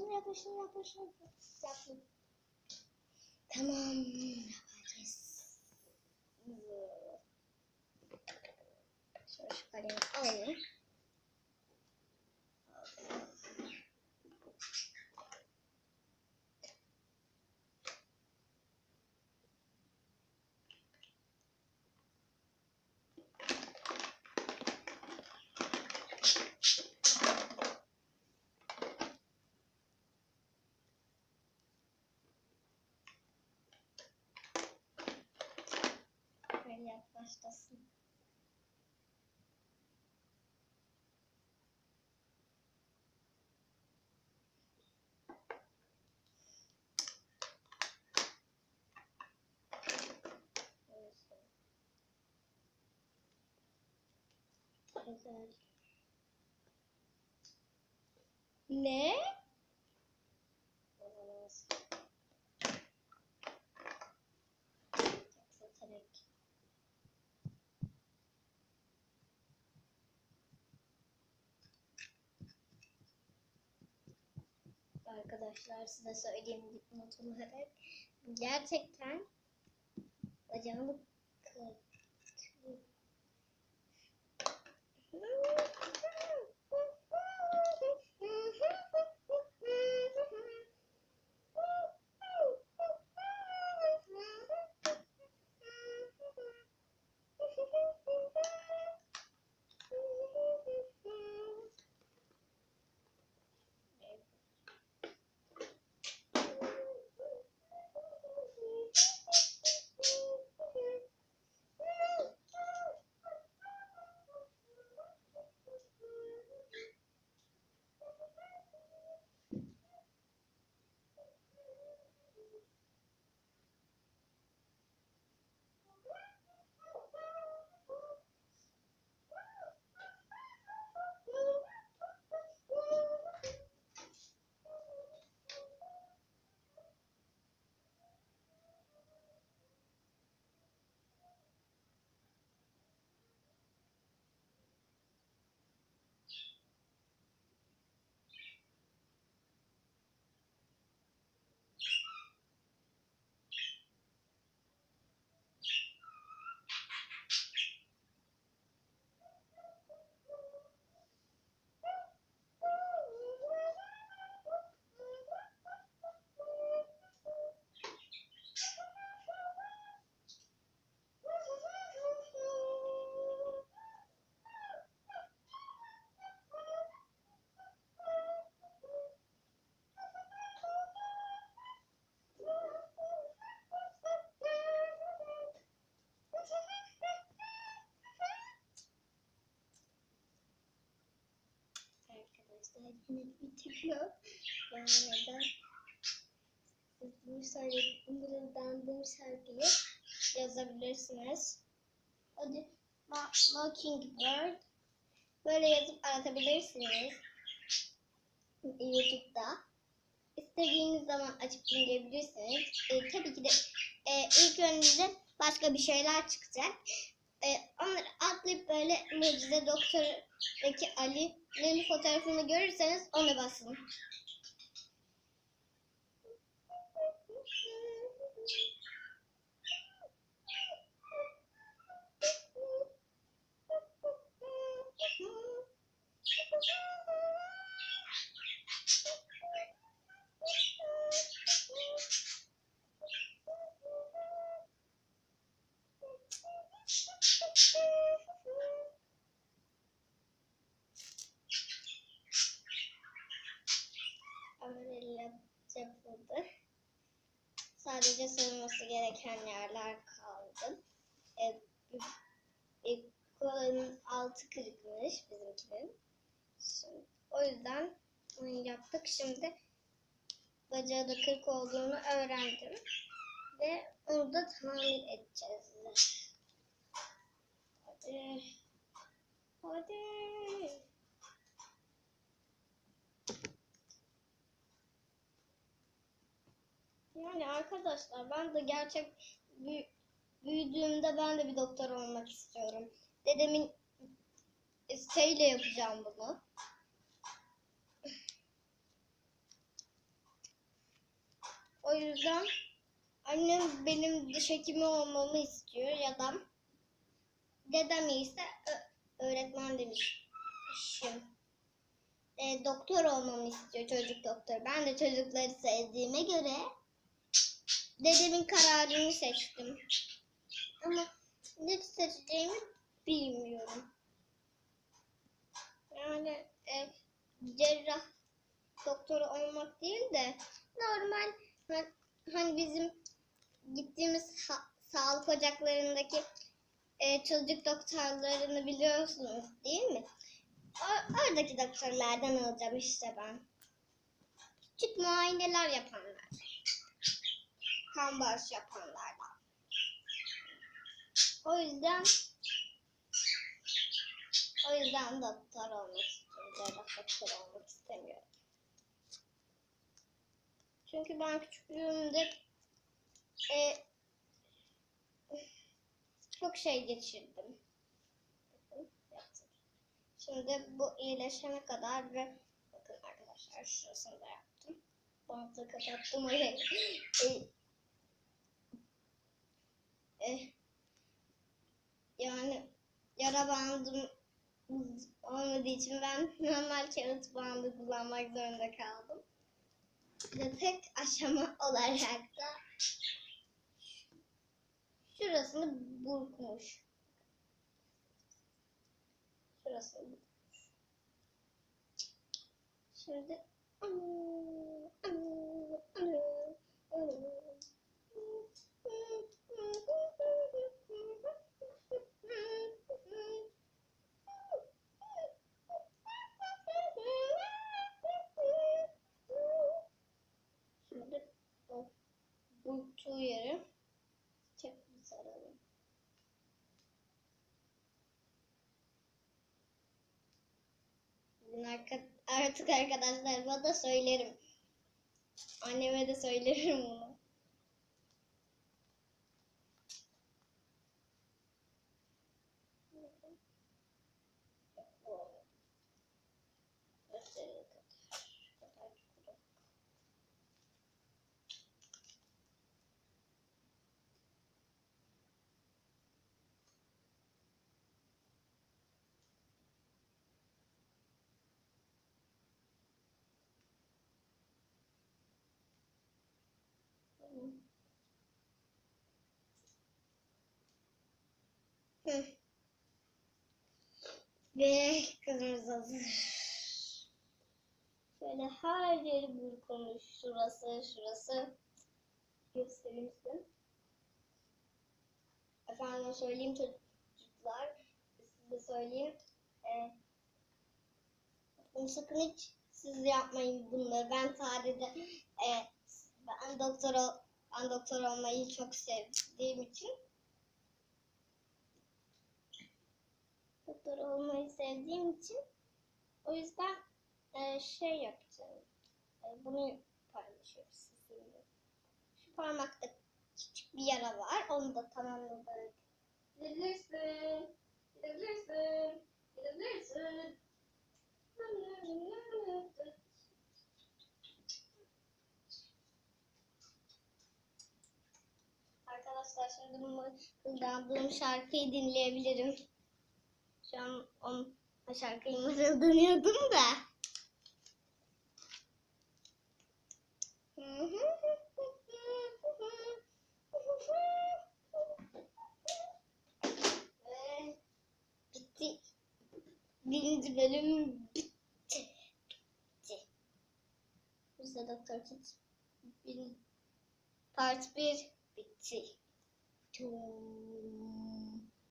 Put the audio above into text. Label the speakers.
Speaker 1: yapıştır yapıştır. Yaptım. Tamam yapacağız. Şöyle şu kalemi alayım. Böyle yaklaştasın. Güzel. Ne? Olamaz. Yoksa tabii ki. Arkadaşlar size söyleyeyim dipnot olarak gerçekten bacağımı kırdı. Arkadaşlar yine bitiriyor. Yani? Siz bu mırıldandığım şarkıyı yazabilirsiniz. Hadi Mockingbird böyle yazıp aratabilirsiniz. YouTube'da. İstediğiniz zaman açıp dinleyebilirsiniz. E, tabii ki de e, ilk önce başka bir şeyler çıkacak. E, onları atlayıp böyle Mucize Doktor'daki Ali'nin fotoğrafını görürseniz ona basın. Öyle yapıldı. Sadece sorulması gereken yerler kaldı. E, e, kolonun altı kırıkmış bizimkinin. Şimdi, o yüzden onu yaptık. Şimdi bacağı da kırık olduğunu öğrendim. Ve onu da tamir edeceğiz. Hadi. Hadi. Yani arkadaşlar ben de gerçek büyü- büyüdüğümde ben de bir doktor olmak istiyorum. Dedemin isteğiyle yapacağım bunu. O yüzden annem benim diş hekimi olmamı istiyor ya da dedem ise öğretmen demişim. E, doktor olmamı istiyor çocuk doktor. Ben de çocukları sevdiğime göre dedemin kararını seçtim. Ama ne seçeceğimi bilmiyorum. Yani e, cerrah doktoru olmak değil de normal hani, hani bizim gittiğimiz ha- sağlık ocaklarındaki e, çocuk doktorlarını biliyorsunuz değil mi? O- oradaki doktorlardan alacağım işte ben. Küçük muayeneler yapanlar. Bağış yapanlardan. O yüzden o yüzden doktor olmak istiyorum. Doktor olmak istemiyorum. Çünkü ben küçüklüğümde e, çok şey geçirdim. Şimdi bu iyileşene kadar ve bakın arkadaşlar şurasını da yaptım. Bantı kapattım orayı. E, yani yara bandım olmadığı için ben normal kağıt bandı kullanmak zorunda kaldım. Ve tek aşama olarak da şurasını burkmuş. Şurasını burkmuş. Şimdi Şimdi artık arkadaşlarıma da söylerim. Anneme de söylerim bunu. Göstereyim kadar. Şu kadar çukur. Hı. Ve kızımız hazır. Şöyle her yeri burkulmuş. Şurası, şurası. Göstereyim size. Efendim söyleyeyim çocuklar. Size söyleyeyim. Ee, sakın hiç siz yapmayın bunları. Ben sadece e, ben doktor ol- ben doktor olmayı çok sevdiğim için doktor olmayı sevdiğim için o yüzden e, şey yapacağım. E, bunu paylaşıyorum sizinle. Şu parmakta küçük bir yara var. Onu da tamamladık. Gidebilirsin. Gidebilirsin. Gidebilirsin. Arkadaşlar şimdi mırıldandığım şarkıyı dinleyebilirim. Şu an on, o şarkıyı mırıldanıyordum da. Bitti. Birinci bölüm bitti. Bitti. Bizde Doktor Kit part 1 bitti. Tum.